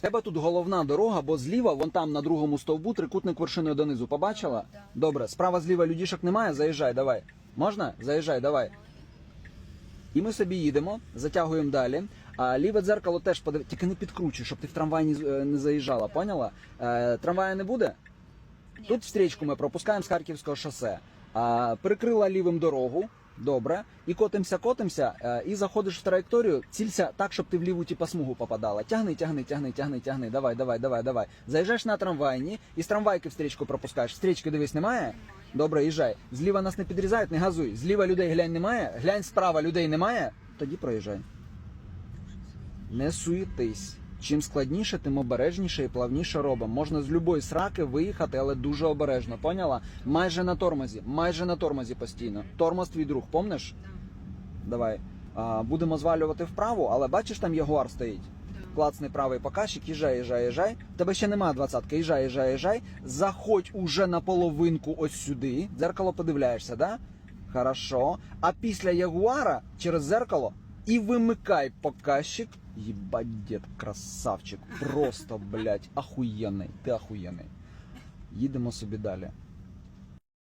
Тебе тут головна дорога, бо зліва, вон там на другому стовбу, трикутник вершиною донизу. Побачила? Добре, справа зліва людішок немає, заїжджай, давай. Можна? Заїжджай, давай. І ми собі їдемо, затягуємо далі. А ліве дзеркало теж подив... тільки не підкручуй, щоб ти в трамвай не, е, заїжджала, поняла? Е, трамвая не буде? Тут встрічку ми пропускаємо з Харківського шосе. А, перекрила лівим дорогу. Добре, і котимся, котимся, е, і заходиш в траєкторію, цілься так, щоб ти в ліву типа смугу попадала. Тягни, тягни, тягни, тягни, тягни. Давай, давай, давай, давай. Заїжджаєш на трамвайні і з трамвайки встрічку пропускаєш. Стрічки дивись, немає? Добре, їжджай. Зліва нас не підрізають, не газуй. Зліва людей глянь немає, глянь справа людей немає. Тоді проїжджай. Не суєтись. Чим складніше, тим обережніше і плавніше робимо. Можна з любої сраки виїхати, але дуже обережно. Поняла? Майже на тормозі, майже на тормозі постійно. Тормоз твій друг, помниш? Да. Давай. А, будемо звалювати вправо, але бачиш, там ягуар стоїть. Да. Клацний правий показчик, їжджай, їжджай, їжджай. В Тебе ще немає двадцятки, їжджай, їжджай, їжджай. Заходь уже на половинку ось сюди. Дзеркало подивляєшся, да? Хорошо. А після ягуара через зеркало і вимикай показчик. Єбать, дід, красавчик. Просто, блядь, ахуєнний. Ти ахуєнний. Їдемо собі далі.